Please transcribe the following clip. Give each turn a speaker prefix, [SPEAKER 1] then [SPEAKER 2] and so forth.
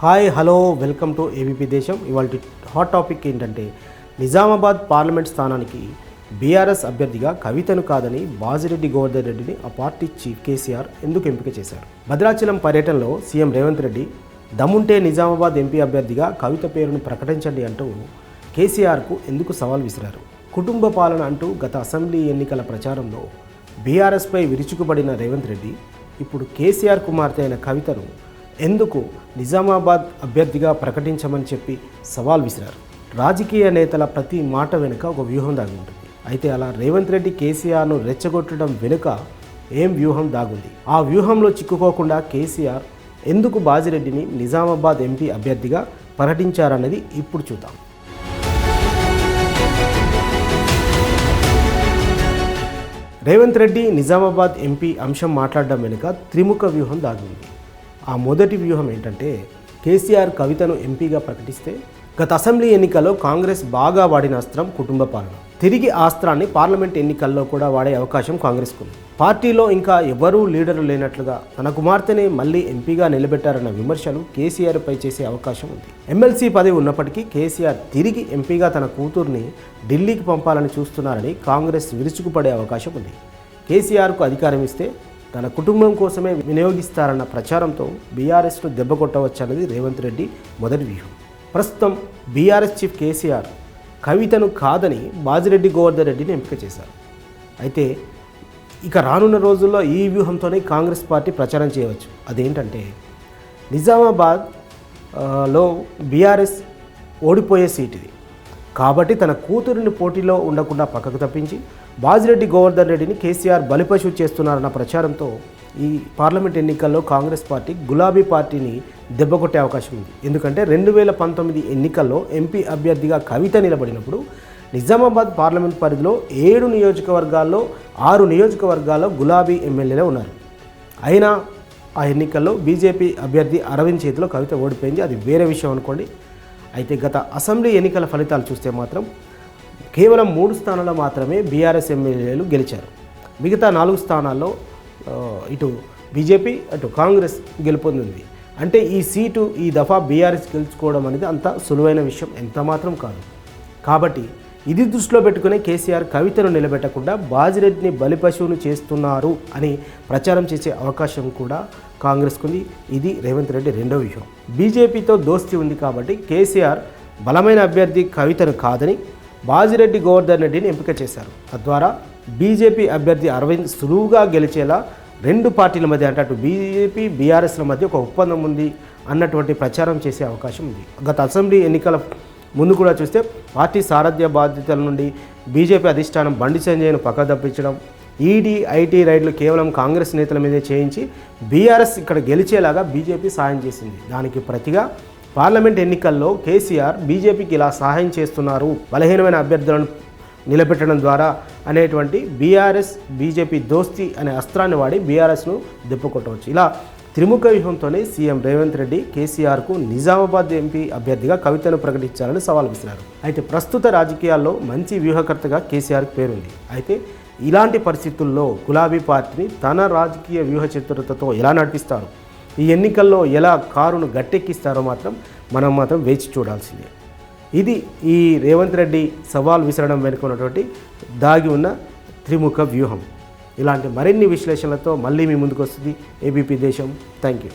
[SPEAKER 1] Hi hello welcome to ABP Desam. ఇవాళ hot topic ఏంటంటే Nizamabad parliament స్థానానికి బీఆర్ఎస్ అభ్యర్థిగా కవితను కాదని బాజిరెడ్డి గోవర్ధన్ రెడ్డిని ఆ పార్టీ చీఫ్ కేసీఆర్ ఎందుకు ఎంపిక చేశారు? భద్రాచలం పర్యటనలో సీఎం రేవంత్ రెడ్డి దమ్ముంటే నిజామాబాద్ ఎంపీ అభ్యర్థిగా కవిత పేరును ప్రకటించండి అంటూ కేసీఆర్కు ఎందుకు సవాల్ విసిరారు? కుటుంబ పాలన అంటూ గత అసెంబ్లీ ఎన్నికల ప్రచారంలో బీఆర్ఎస్పై విరుచుకుపడిన రేవంత్ రెడ్డి ఇప్పుడు కేసీఆర్ కుమార్తె అయిన కవితను ఎందుకు నిజామాబాద్ అభ్యర్థిగా ప్రకటించమని చెప్పి సవాల్ విసిరారు. రాజకీయ నేతల ప్రతి మాట వెనుక ఒక వ్యూహం దాగి ఉంటుంది. అయితే అలా రేవంత్ రెడ్డి కేసీఆర్ను రెచ్చగొట్టడం వెనుక ఏం వ్యూహం దాగుంది? ఆ వ్యూహంలో చిక్కుకోకుండా కేసీఆర్ ఎందుకు బాజిరెడ్డిని నిజామాబాద్ ఎంపీ అభ్యర్థిగా ప్రకటించారన్నది ఇప్పుడు చూద్దాం. రేవంత్ రెడ్డి నిజామాబాద్ ఎంపీ అంశం మాట్లాడడం వెనుక త్రిముఖ వ్యూహం దాగింది ఆ మొదటి వ్యూహం ఏంటంటే కేసీఆర్ కవితను ఎంపీగా ప్రకటిస్తే గత అసెంబ్లీ ఎన్నికల్లో కాంగ్రెస్ బాగా వాడిన అస్త్రం కుటుంబ పాలన. తిరిగి ఆ అస్త్రాన్ని పార్లమెంట్ ఎన్నికల్లో కూడా వాడే అవకాశం కాంగ్రెస్కు ఉంది. పార్టీలో ఇంకా ఎవరూ లీడరు లేనట్లుగా తన కుమార్తెని మళ్ళీ ఎంపీగా నిలబెట్టారన్న విమర్శలు కేసీఆర్పై చేసే అవకాశం ఉంది. ఎమ్మెల్సీ పదవి ఉన్నప్పటికీ కేసీఆర్ తిరిగి ఎంపీగా తన కూతుర్ని ఢిల్లీకి పంపాలని చూస్తున్నారని కాంగ్రెస్ విరుచుకుపడే అవకాశం ఉంది. కేసీఆర్కు అధికారం ఇస్తే తన కుటుంబం కోసమే వినియోగిస్తారన్న ప్రచారంతో బీఆర్ఎస్ను దెబ్బ కొట్టవచ్చన్నది రేవంత్ రెడ్డి మొదటి వ్యూహం. ప్రస్తుతం బీఆర్ఎస్ చీఫ్ కేసీఆర్ కవితను కాదని బాజిరెడ్డి గోవర్ధన్ రెడ్డిని ఎంపిక చేశారు. అయితే ఇక రానున్న రోజుల్లో ఈ వ్యూహంతోనే కాంగ్రెస్ పార్టీ ప్రచారం చేయవచ్చు. అదేంటంటే నిజామాబాద్లో బీఆర్ఎస్ ఓడిపోయే సీట్ ఇది. కాబట్టి తన కూతురిని పోటీలో ఉండకుండా పక్కకు తప్పించి బాజిరెడ్డి గోవర్ధన్ రెడ్డిని కేసీఆర్ బలిపశు చేస్తున్నారన్న ప్రచారంతో ఈ పార్లమెంట్ ఎన్నికల్లో కాంగ్రెస్ పార్టీ గులాబీ పార్టీని దెబ్బకొట్టే అవకాశం ఉంది. ఎందుకంటే రెండు వేల పంతొమ్మిది ఎన్నికల్లో ఎంపీ అభ్యర్థిగా కవిత నిలబడినప్పుడు నిజామాబాద్ పార్లమెంట్ పరిధిలో ఏడు నియోజకవర్గాల్లో ఆరు నియోజకవర్గాల్లో గులాబీ ఎమ్మెల్యేలే ఉన్నారు. అయినా ఆ ఎన్నికల్లో బీజేపీ అభ్యర్థి అరవింద్ చేతిలో కవిత ఓడిపోయింది. అది వేరే విషయం అనుకోండి. అయితే గత అసెంబ్లీ ఎన్నికల ఫలితాలు చూస్తే మాత్రం కేవలం మూడు స్థానాల్లో మాత్రమే బీఆర్ఎస్ ఎమ్మెల్యేలు గెలిచారు. మిగతా నాలుగు స్థానాల్లో ఇటు బీజేపీ అటు కాంగ్రెస్ గెలుపొందింది. అంటే ఈ సీటు ఈ దఫా బీఆర్ఎస్ గెలుచుకోవడం అనేది అంత సులువైన విషయం ఎంత మాత్రం కాదు. కాబట్టి ఇది దృష్టిలో పెట్టుకునే కేసీఆర్ కవితను నిలబెట్టకుండా బాజిరెడ్డిని బలిపశువును చేస్తున్నారు అని ప్రచారం చేసే అవకాశం కూడా కాంగ్రెస్కుంది. ఇది రేవంత్ రెడ్డి రెండో విషయం బీజేపీతో దోస్తి ఉంది కాబట్టి కేసీఆర్ బలమైన అభ్యర్థి కవితను కాదని బాజిరెడ్డి గోవర్ధన్ రెడ్డిని ఎంపిక చేశారు. తద్వారా బీజేపీ అభ్యర్థి అరవింద్ సులువుగా గెలిచేలా రెండు పార్టీల మధ్య అంటే అటు బీజేపీ బీఆర్ఎస్ల మధ్య ఒక ఒప్పందం ఉంది అన్నటువంటి ప్రచారం చేసే అవకాశం ఉంది. గత అసెంబ్లీ ఎన్నికల ముందు కూడా చూస్తే పార్టీ సారథ్య బాధ్యతల నుండి బీజేపీ అధిష్టానం బండి సంజయ్ను పక్కదప్పించడం ఈడీ ఐటీ రైడ్లు కేవలం కాంగ్రెస్ నేతల మీదే చేయించి బీఆర్ఎస్ ఇక్కడ గెలిచేలాగా బీజేపీ సాయం చేసింది. దానికి ప్రతిగా పార్లమెంట్ ఎన్నికల్లో కేసీఆర్ బీజేపీకి ఇలా సహాయం చేస్తున్నారు. బలహీనమైన అభ్యర్థులను నిలబెట్టడం ద్వారా అనేటువంటి బీఆర్ఎస్ బీజేపీ దోస్తి అనే అస్త్రాన్ని వాడి బీఆర్ఎస్ను దెబ్బకొట్టవచ్చు. ఇలా త్రిముఖ వ్యూహంతోనే సీఎం రేవంత్ రెడ్డి కేసీఆర్కు నిజామాబాద్ ఎంపీ అభ్యర్థిగా కవితను ప్రకటించాలని సవాల్ విసిరారు. అయితే ప్రస్తుత రాజకీయాల్లో మంచి వ్యూహకర్తగా కేసీఆర్కి పేరుంది. అయితే ఇలాంటి పరిస్థితుల్లో గులాబీ పార్టీని తన రాజకీయ వ్యూహ చతురతతో ఎలా నడిపిస్తారు? ఈ ఎన్నికల్లో ఎలా కారును గట్టెక్కిస్తారో మాత్రం మనం మాత్రం వేచి చూడాల్సిందే. ఇది ఈ రేవంత్ రెడ్డి సవాల్ విసరడం వెనుక ఉన్నటువంటి దాగి ఉన్న త్రిముఖ వ్యూహం. ఇలాంటి మరిన్ని విశ్లేషణలతో మళ్ళీ మీ ముందుకు వస్తుంది ఏబీపీ దేశం. Thank you